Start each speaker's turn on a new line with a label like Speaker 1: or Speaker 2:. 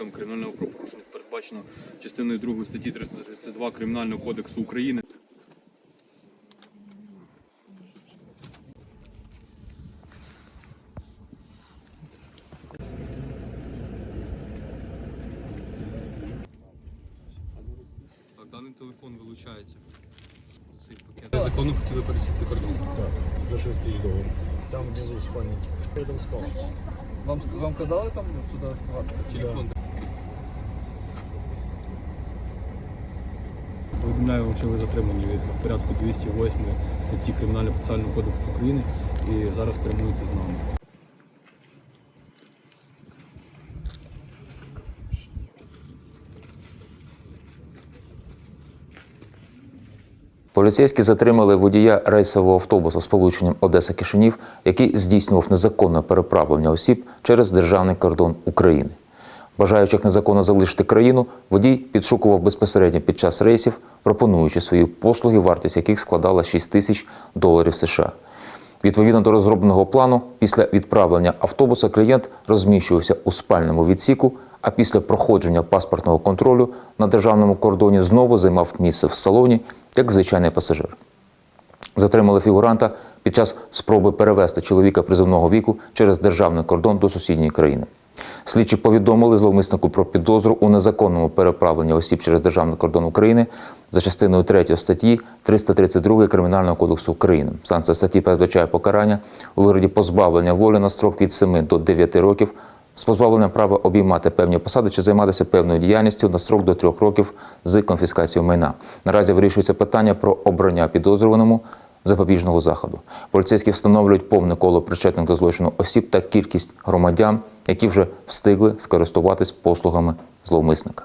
Speaker 1: фактом кримінального правопорушення передбачено частиною 2 статті 332 Кримінального кодексу України. Так, даний телефон вилучається. Цей пакет. Законно хотіли пересікти кордон.
Speaker 2: Так, за 6 тысяч долларов. Там внизу спальники. Я там спал.
Speaker 3: Вам, вам казали там туди сховатися?
Speaker 1: Телефон. Повідомляю вам, що ви затримані від порядку 208 статті Кримінального процесуального кодексу України і зараз прямуєте з нами.
Speaker 4: Поліцейські затримали водія рейсового автобуса з полученням Одеса Кишинів, який здійснював незаконне переправлення осіб через державний кордон України. Бажаючих незаконно залишити країну, водій підшукував безпосередньо під час рейсів, пропонуючи свої послуги, вартість яких складала 6 тисяч доларів США. Відповідно до розробленого плану, після відправлення автобуса клієнт розміщувався у спальному відсіку, а після проходження паспортного контролю на державному кордоні знову займав місце в салоні як звичайний пасажир. Затримали фігуранта під час спроби перевести чоловіка призовного віку через державний кордон до сусідньої країни. Слідчі повідомили зловмиснику про підозру у незаконному переправленні осіб через державний кордон України за частиною 3 статті 332 Кримінального кодексу України. Санкція статті передбачає покарання у вигляді позбавлення волі на строк від 7 до 9 років з позбавленням права обіймати певні посади чи займатися певною діяльністю на строк до 3 років з конфіскацією майна. Наразі вирішується питання про обрання підозрюваному запобіжного заходу. Поліцейські встановлюють повне коло причетних до злочину осіб та кількість громадян, які вже встигли скористуватись послугами зловмисника.